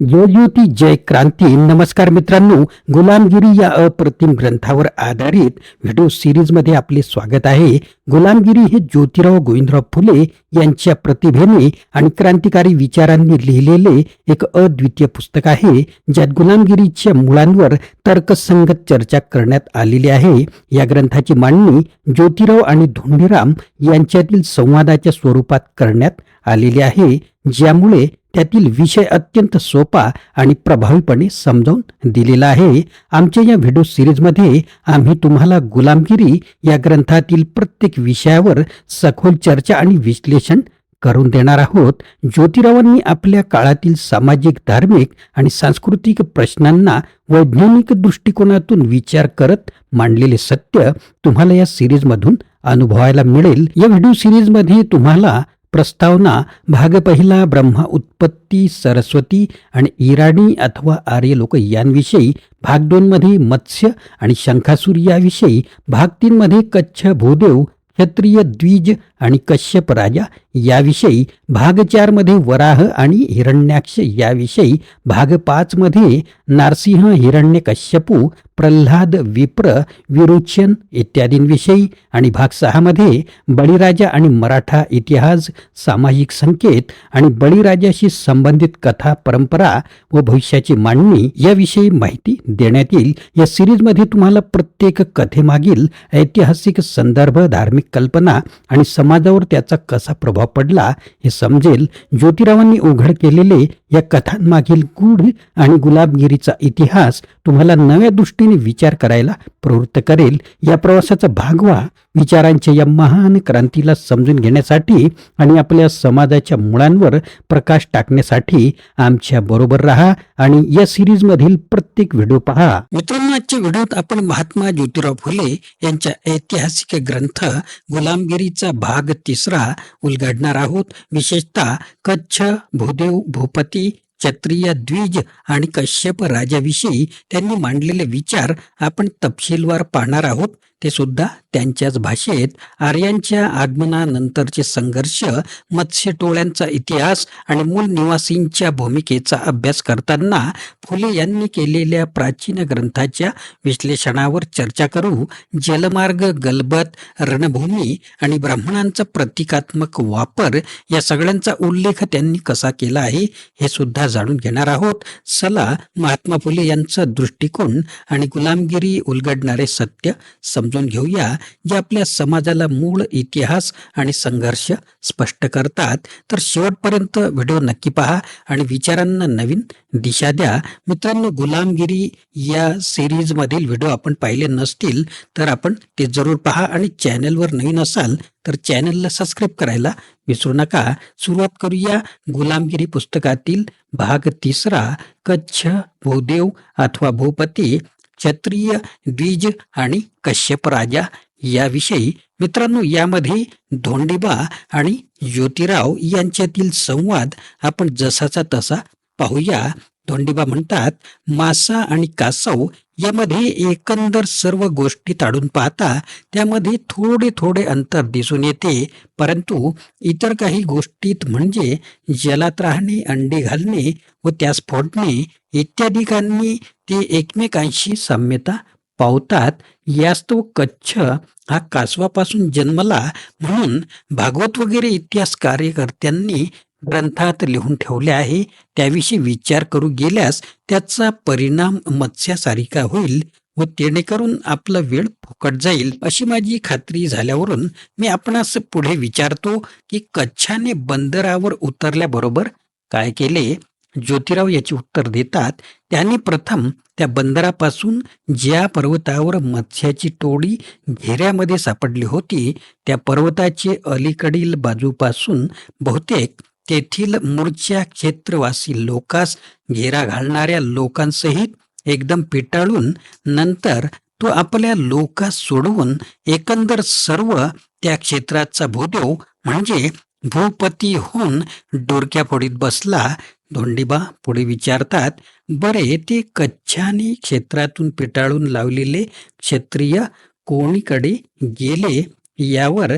जय ज्योती जय क्रांती. नमस्कार मित्रांनो गुलामगिरी या अप्रतिम ग्रंथावर आधारित व्हिडिओ सिरीजमध्ये आपले स्वागत आहे. गुलामगिरी हे ज्योतिराव गोविंदराव फुले यांच्या प्रतिभेने आणि क्रांतिकारी विचारांनी लिहिलेले एक अद्वितीय पुस्तक आहे ज्यात गुलामगिरीच्या मुळांवर तर्कसंगत चर्चा करण्यात आलेली आहे. या ग्रंथाची मांडणी ज्योतिराव आणि धोंडीराम यांच्यातील संवादाच्या स्वरूपात करण्यात आलेली आहे. ज्यामुळे त्यातील विषय अत्यंत सोपा आणि प्रभावीपणे समजावून दिलेला आहे. आमच्या या व्हिडिओ सिरीजमध्ये आम्ही तुम्हाला गुलामगिरी या ग्रंथातील प्रत्येक विषयावर सखोल चर्चा आणि विश्लेषण करून देणार आहोत. ज्योतिरावांनी आपल्या काळातील सामाजिक धार्मिक आणि सांस्कृतिक प्रश्नांना वैज्ञानिक दृष्टिकोनातून विचार करत मांडलेले सत्य तुम्हाला या सिरीजमधून अनुभवायला मिळेल. या व्हिडिओ सिरीजमध्ये तुम्हाला प्रस्तावना भाग पहिला ब्रह्मा उत्पत्ती सरस्वती आणि इराणी अथवा आर्य लोक यांविषयी भाग दोनमध्ये मत्स्य आणि शंखासूर याविषयी भाग तीनमध्ये कच्छ भूदेव क्षत्रिय द्विज आणि कश्यप राजा याविषयी भाग चारमध्ये वराह आणि हिरण्याक्ष याविषयी भाग पाचमध्ये नारसिंह हिरण्य कश्यपू प्रल्हाद विप्र विरोचन इत्यादींविषयी आणि भाग सहामध्ये बळीराजा आणि मराठा इतिहास सामाजिक संकेत आणि बळीराजाशी संबंधित कथा परंपरा व भविष्याची मांडणी याविषयी माहिती देण्यात येईल. या सिरीजमध्ये तुम्हाला प्रत्येक कथेमागील ऐतिहासिक संदर्भ धार्मिक कल्पना आणि समाजावर त्याचा कसा प्रभाव पडला हे समजेल ज्योतिरावांनी उघड केलेले या कथांमागील गूढ आणि गुलाबगिरीचा इतिहास तुम्हाला नव्या दृष्टीने विचार करायला प्रवृत्त करेल. या प्रवासाचा भाग व्हा विचारांच्या या महान क्रांतीला समजून घेण्यासाठी आणि आपल्या समाजाच्या मुळांवर प्रकाश टाकण्यासाठी आमच्या बरोबर राहा आणि या सिरीज मधील प्रत्येक व्हिडिओ पहा. मित्रांनो आजच्या व्हिडिओत आपण महात्मा ज्योतिराव फुले यांच्या ऐतिहासिक ग्रंथ गुलामगिरीचा भाग तिसरा उलगडणार आहोत. विशेषतः कच्छ भूदेव भूपती क्षत्रिय द्विज आणि कश्यप राजाविषयी त्यांनी मांडलेले विचार आपण तपशीलवार पाहणार आहोत. ते सुद्धा त्यांच्याच भाषेत आर्यांच्या आगमनानंतरचे संघर्ष मत्स्य टोळ्यांचा इतिहास आणि मूल निवासींच्या भूमिकेचा अभ्यास करताना फुले यांनी केलेल्या प्राचीन ग्रंथाच्या विश्लेषणावर चर्चा करू. जलमार्ग गलबत रणभूमी आणि ब्राह्मणांचा प्रतिकात्मक वापर या सगळ्यांचा उल्लेख त्यांनी कसा केला आहे हे सुद्धा जाणून घेणार आहोत. चला महात्मा फुले यांचा दृष्टिकोन आणि गुलामगिरी उलगडणारे सत्य समजून घेऊया जे आपल्या समाजाला मूळ इतिहास आणि संघर्ष स्पष्ट करतात. तर शेवटपर्यंत व्हिडिओ नक्की पहा आणि विचारांना नवीन दिशा द्या. मित्रांनो गुलामगिरी या सिरीजमधील व्हिडिओ आपण पाहिले नसतील तर आपण ते जरूर पहा आणि चॅनलवर नवीन असाल तर चॅनलला सबस्क्राईब करायला विसरू नका. सुरुवात करूया गुलामगिरी पुस्तकातील भाग तिसरा. कच्छ भूदेव अथवा भूपती क्षत्रिय द्विज आणि कश्यप राजा याविषयी मित्रांनो यामध्ये धोंडिबा आणि ज्योतिराव यांच्यातील संवाद आपण जसाचा तसा पाहूया. धोंडिबा म्हणतात मासा आणि कासव यामध्ये एकंदर सर्व गोष्टी ताडून पाहता त्यामध्ये थोडे थोडे अंतर दिसून येते. परंतु इतर काही गोष्टीत म्हणजे जलात राहणे अंडे घालणे व त्यास फोडणे इत्यादिकांनी ते एकमेकांशी साम्यता पावतात यास्तव कच्छ हा कासवापासून जन्मला म्हणून भागवत वगैरे इतिहास कार्यकर्त्यांनी ग्रंथात लिहून ठेवले आहे. त्याविषयी विचार करू गेल्यास त्याचा परिणाम मत्स्यासारिका होईल व तेणेकरून आपला वेळ फुकट जाईल. अशी माझी खात्री झाल्यावरून मी आपणास पुढे विचारतो की कच्छाने बंदरावर उतरल्याबरोबर काय केले? ज्योतिराव याचे उत्तर देतात त्यांनी प्रथम त्या बंदरापासून ज्या पर्वतावर मत्स्याची टोळी घेऱ्यामध्ये सापडली होती त्या पर्वताचे अलीकडील बाजूपासून बहुतेक तेथील मूळच्या क्षेत्रवासी लोकास घेरा घालणाऱ्या लोकांसहित एकदम पिटाळून नंतर तो आपल्या लोकास सोडवून एकंदर सर्व त्या क्षेत्राचा भूदेव म्हणजे भूपती होऊन डोरक्या फोडीत बसला धोंडीबा पुढे विचारतात बरे ते कच्छाने क्षेत्रातून पिटाळून लावलेले क्षत्रिय कोणीकडे गेले? यावर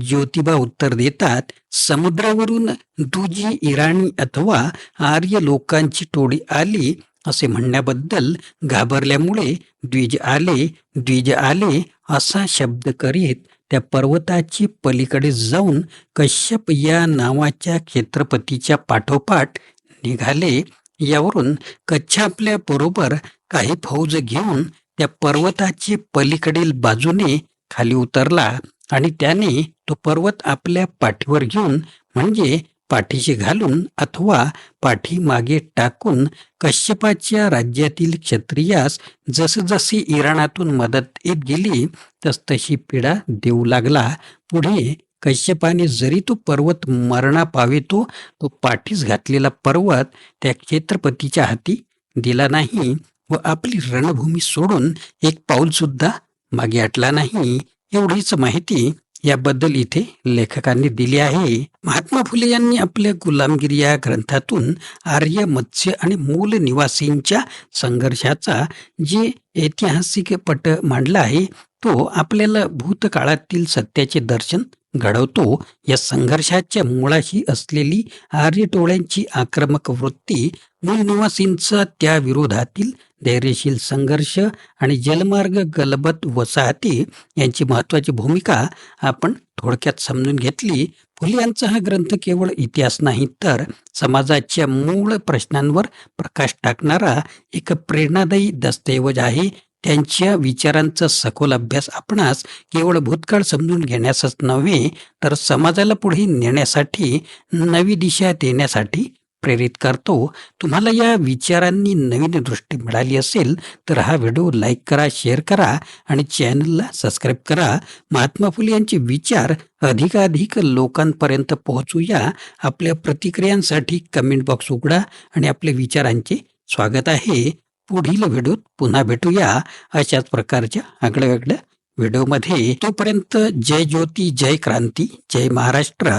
ज्योतिबा उत्तर देतात समुद्रावरून दुजी इराणी अथवा आर्य लोकांची टोळी आली असे म्हणण्याबद्दल घाबरल्यामुळे द्विज आले द्विज आले असा शब्द करीत त्या पर्वताची पलीकडे जाऊन कश्यप या नावाच्या क्षेत्रपतीच्या पाठोपाठ निघाले यावरून कच्छ आपल्या बरोबर काही फौज घेऊन त्या पर्वताची पलीकडील बाजूने खाली उतरला आणि त्याने तो पर्वत आपल्या पाठीवर घेऊन म्हणजे पाठीशी घालून अथवा पाठीमागे टाकून कश्यपाच्या राज्यातील क्षत्रियास जसजशी इराणातून मदत येत गेली तसतशी पीडा देऊ लागला. पुढे कश्यपाने जरी तो पर्वत मरणा पावेतो तो पाठीस घातलेला पर्वत त्या क्षेत्रपतीच्या हाती दिला नाही व आपली रणभूमी सोडून एक पाऊल सुद्धा मागे आटला नाही एवढीच माहिती याबद्दल इथे लेखकांनी दिली आहे. महात्मा फुले यांनी आपल्या गुलामगिरी या ग्रंथातून आर्य मत्स्य आणि मूल निवासींच्या संघर्षाचा जे ऐतिहासिक पट मांडला आहे तो आपल्याला भूतकाळातील सत्याचे दर्शन घडवतो. या संघर्षाच्या मुळाशी असलेली आर्य टोळ्यांची आक्रमक वृत्ती मूलनिवासींचा त्या विरोधातील धैर्यशील संघर्ष आणि जलमार्ग गलबत वसाहती यांची महत्वाची भूमिका आपण थोडक्यात समजून घेतली. फुले यांचा हा ग्रंथ केवळ इतिहास नाही तर समाजाच्या मूळ प्रश्नांवर प्रकाश टाकणारा एक प्रेरणादायी दस्तऐवज आहे. त्यांच्या विचारांचा सखोल अभ्यास आपणास केवळ भूतकाळ समजून घेण्यासच नव्हे तर समाजाला पुढे नेण्यासाठी नवी दिशा देण्यासाठी प्रेरित करतो. तुम्हाला या विचारांनी नवीन दृष्टी मिळाली असेल तर हा व्हिडिओ लाईक करा शेअर करा आणि चॅनलला सबस्क्राईब करा. महात्मा फुले यांचे विचार अधिकाधिक लोकांपर्यंत पोहोचूया. आपल्या प्रतिक्रियांसाठी कमेंट बॉक्स उघडा आणि आपल्या विचारांचे स्वागत आहे. पुढील व्हिडिओत पुन्हा भेटूया अशाच प्रकारच्या आगळ्या वेगळ्या व्हिडिओमध्ये. तोपर्यंत जय ज्योती जय क्रांती जय महाराष्ट्र.